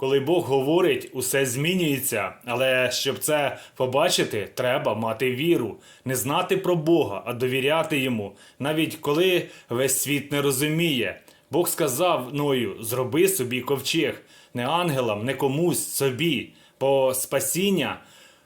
Коли Бог говорить, усе змінюється, але щоб це побачити, треба мати віру, не знати про Бога, а довіряти йому, навіть коли весь світ не розуміє. Бог сказав Ною: зроби собі ковчег, не ангелам, не комусь собі, бо спасіння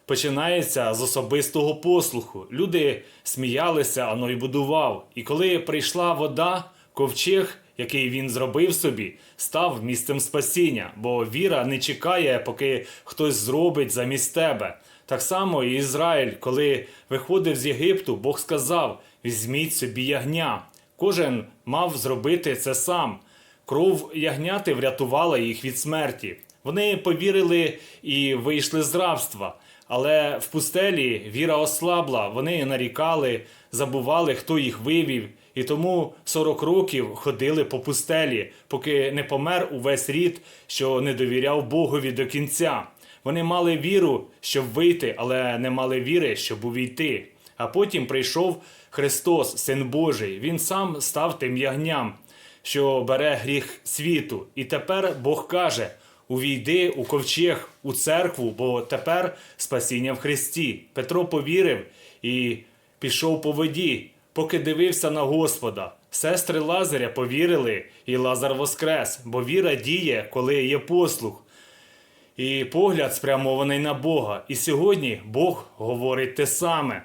починається з особистого послуху. Люди сміялися, а Ной будував. І коли прийшла вода, ковчег, який він зробив собі, став місцем спасіння, бо віра не чекає, поки хтось зробить замість тебе. Так само і Ізраїль, коли виходив з Єгипту, Бог сказав: візьміть собі ягня. Кожен мав зробити це сам. Кров ягняти врятувала їх від смерті. Вони повірили і вийшли з рабства. Але в пустелі віра ослабла, вони нарікали, забували, хто їх вивів, і тому 40 років ходили по пустелі, поки не помер увесь рід, що не довіряв Богові до кінця. Вони мали віру, щоб вийти, але не мали віри, щоб увійти. А потім прийшов Христос, Син Божий. Він сам став тим ягням, що бере гріх світу. І тепер Бог каже: увійди у ковчег, у церкву, бо тепер спасіння в Христі. Петро повірив і пішов по воді, поки дивився на Господа. Сестри Лазаря повірили, і Лазар воскрес, бо віра діє, коли є послух. І погляд спрямований на Бога. І сьогодні Бог говорить те саме.